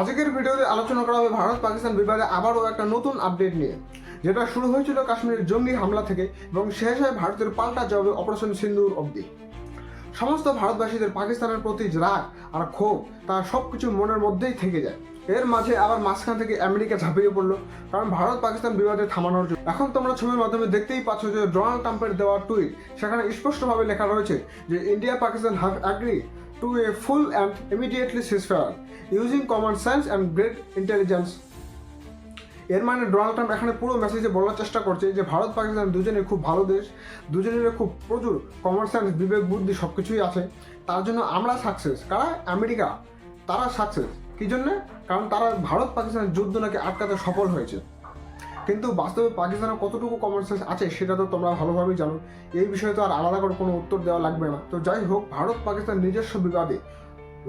আজকের ভিডিওতে আলোচনা করা হবে ভারত পাকিস্তান বিবাদে আবারও একটা নতুন আপডেট নিয়ে, যেটা শুরু হয়েছিল কাশ্মীরের জঙ্গি হামলা থেকে এবং শেষ হয় ভারতের পাল্টা জবাবে অপারেশন সিন্দুর অবধি। সমস্ত ভারতবাসীদের পাকিস্তানের প্রতি রাগ আর ক্ষোভ, তা সব কিছু মনের মধ্যেই থেকে যায়। এর মাঝে আবার মাঝখান থেকে আমেরিকা ঝাঁপিয়ে পড়ল, কারণ ভারত পাকিস্তান বিবাদে থামানোর জন্য। এখন তোমরা ছবির মাধ্যমে দেখতেই পাচ্ছ যে ডোনাল্ড ট্রাম্পের দেওয়া টুইট, সেখানে স্পষ্টভাবে লেখা রয়েছে যে India Pakistan have agree to a full and immediately ceasefire using common sense and great intelligence এর মানে ডোনাল্ড ট্রাম্প এখানে পুরো মেসেজে বলার চেষ্টা করছে যে ভারত পাকিস্তান দুজনে খুব ভালো দেশ দুজনের খুব প্রচুর কমন সেন্স বিবেক, বুদ্ধি সব কিছুই আছে। তার জন্য আমরা সাকসেস কারা? আমেরিকা। তারা সাকসেস কী জন্যে? কারণ তারা ভারত পাকিস্তানের যুদ্ধ নাকি আটকাতে সফল হয়েছে। কিন্তু বাস্তবে পাকিস্তানের কতটুকু কমন সেন্স আছে সেটা তো তোমরা ভালোভাবেই জানো। এই বিষয়ে তো আর আলাদা করে কোনো উত্তর দেওয়া লাগবে না। তো যাই হোক, ভারত পাকিস্তান নিজস্ব বিবাদে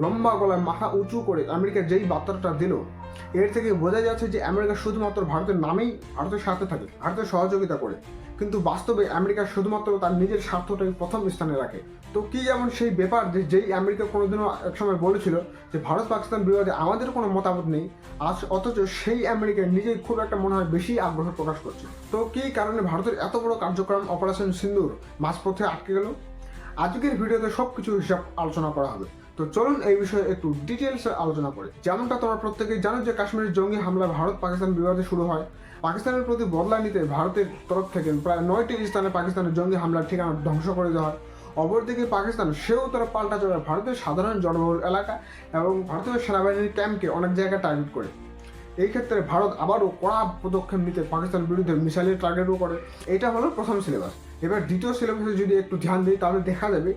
লম্বা গলায় মাথা উঁচু করে আমেরিকা যেই বার্তাটা দিল, এর থেকে বোঝা যাচ্ছে যে আমেরিকা শুধুমাত্র ভারতের নামেই ভারতের সাথে থাকে, ভারতের সহযোগিতা করে। কিন্তু বাস্তবে আমেরিকা শুধুমাত্র তার নিজের স্বার্থটাই প্রথম স্থানে রাখে। তো কি যেমন সেই ব্যাপার যে যেই আমেরিকা কোনোদিনও একসময় বলেছিল যে ভারত পাকিস্তান বিবাদে আমাদের কোনো মতামত নেই, আজ অথচ সেই আমেরিকা নিজেই খুব একটা মনে হয় বেশি আগ্রহ প্রকাশ করছে। তো কী কারণে ভারতের এত বড় কার্যক্রম অপারেশন সিন্দুর মাঝপথে আটকে গেল? আজকের ভিডিওতে সব কিছু হিসাব আলোচনা করা হবে। তো চলুন এই বিষয়ে একটু ডিটেলসে আলোচনা করি। যেমনটা তোমরা প্রত্যেকেই জানো যে কাশ্মীরের জঙ্গি হামলা ভারত পাকিস্তান বিবাদে শুরু হয়। পাকিস্তানের প্রতি বদলা নিতে ভারতের তরফ থেকে প্রায় নয়টি স্থানে পাকিস্তানের জঙ্গি হামলার ঠিকানা ধ্বংস করে দেওয়া হয়। অপরদিকে পাকিস্তান সেও তারা পাল্টা চলে ভারতের সাধারণ জনবহুল এলাকা এবং ভারতীয় সেনাবাহিনীর ক্যাম্পকে অনেক জায়গায় টার্গেট করে। এই ক্ষেত্রে ভারত আবারও কড়া পদক্ষেপ নিতে পাকিস্তানের বিরুদ্ধে মিসাইলের টার্গেটও করে। এটা হলো প্রথম সিলেবাস এবার দ্বিতীয় সিলেবাসে যদি একটু ধ্যান দিই, তাহলে দেখা যাবে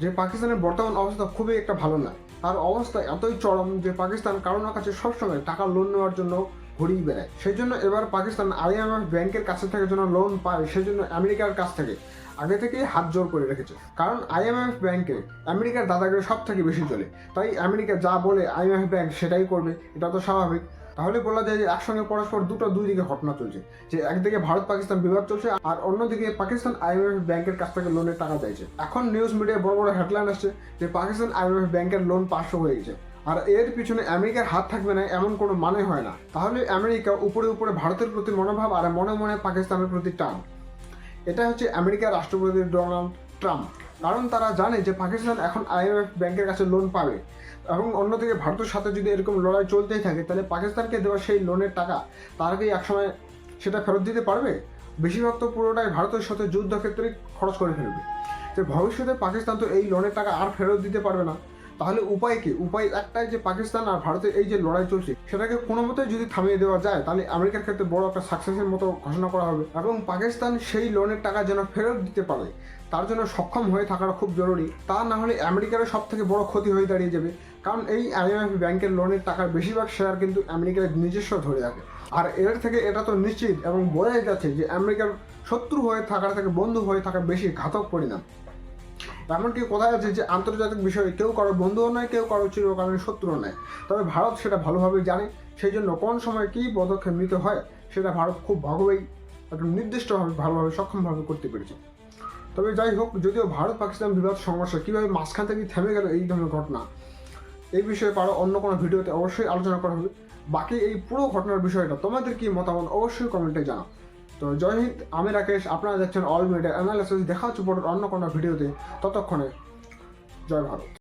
যে পাকিস্তানের বর্তমান অবস্থা খুবই একটা ভালো না। তার অবস্থা এতই চরম যে পাকিস্তান কারোর কাছে সবসময় টাকা লোন নেওয়ার জন্য ঘুরিয়ে বেড়ায়। সেই জন্য এবার পাকিস্তান আইএমএফ ব্যাংকের কাছে থেকে যেন লোন পায়, সেজন্য আমেরিকার কাছ থেকে আগে থেকেই হাত জোর করে রেখেছে। কারণ আইএমএফ ব্যাংকে আমেরিকার দাদাগিরি সব থেকে বেশি চলে। তাই আমেরিকা যা বলে আইএমএফ ব্যাংক সেটাই করবে, এটা তো স্বাভাবিক। তাহলে বলা যায় যে একসঙ্গে পরস্পর দুটো দুই দিকে ঘটনা চলছে। যে একদিকে ভারত পাকিস্তান বিবাদ চলছে, আর অন্যদিকে পাকিস্তান আইএমএফ ব্যাংকের কাছ থেকে লোনের টাকা চাইছে। এখন নিউজ মিডিয়ায় বড় বড় হেডলাইন আসছে যে পাকিস্তান আইএমএফ ব্যাংকের লোন পাঁচশো হয়ে গেছে। আর এর পিছনে আমেরিকার হাত থাকবে না, এমন কোনো মানে হয় না। তাহলে আমেরিকা উপরে উপরে ভারতের প্রতি মনোভাব আর মনে মনে পাকিস্তানের প্রতি টান। এটা হচ্ছে আমেরিকার রাষ্ট্রপতি ডোনাল্ড ট্রাম্প। কারণ তারা জানে যে পাকিস্তান এখন আইএমএফ ব্যাংকের কাছে লোন পাবে। এবং অন্যদিকে ভারতের সাথে যদি এরকম লড়াই চলতেই থাকে, তাহলে পাকিস্তানকে দেওয়া সেই লোনের টাকা তারা কি একসময় সেটা ফেরত দিতে পারবে? বেশিরভাগ তো পুরোটাই ভারতের সাথে যুদ্ধক্ষেত্রে খরচ করে ফেলবে। যে ভবিষ্যতে পাকিস্তান তো এই লোনের টাকা আর ফেরত দিতে পারবে না। তাহলে উপায় কি? উপায় একটাই যে পাকিস্তান আর ভারতের এই যে লড়াই চলছে, সেটাকে কোনো মতেই যদি থামিয়ে দেওয়া যায়, তাহলে আমেরিকার ক্ষেত্রে বড় একটা সাকসেসের মতো ঘোষণা করা হবে। এবং পাকিস্তান সেই লোনের টাকা যেন ফেরত দিতে পারে, তার জন্য সক্ষম হয়ে থাকাটা খুব জরুরি। তা না হলে আমেরিকারও সব থেকে বড় ক্ষতি হয়ে দাঁড়িয়ে যাবে, কারণ এই আইএমএফ ব্যাংকের লোনের টাকার বেশিরভাগ শেয়ার কিন্তু আমেরিকার নিজস্ব ধরে রাখে। আর এর থেকে এটা তো নিশ্চিত এবং বোঝাই যাচ্ছে যে আমেরিকার শত্রু হয়ে থাকার থেকে বন্ধু হয়ে থাকা বেশি ঘাতক পরিণাম। এমনকি কোথায় আছে যে আন্তর্জাতিক বিষয়ে কেউ কারও বন্ধুও নয়, কেউ কারও চিরকালীন শত্রুও নয়। তবে ভারত সেটা ভালোভাবেই জানে, সেই জন্য কোন সময় কী পদক্ষেপ নিতে হয় সেটা ভারত খুব ভালোভাবেই একটু নির্দিষ্টভাবে, ভালোভাবে, সক্ষমভাবে করতে পেরেছে। তবে যাই হোক, যদিও ভারত পাকিস্তান বিবাদ সমস্যা কীভাবে মাঝখান থেকে থেমে গেল এই ধরনের ঘটনা, এই বিষয়ে পারো অন্য কোনো ভিডিওতে অবশ্যই আলোচনা করা হবে। বাকি এই পুরো ঘটনার বিষয়টা তোমাদের কি মতামত অবশ্যই কমেন্টে জানাও। তো জয় হিন্দ, আমি রাকেশ, আপনারা দেখছেন অল মিডিয়া অ্যানালিসিস দেখা হচ্ছে অন্য কোনো ভিডিওতে। ততক্ষণে, জয় ভারত।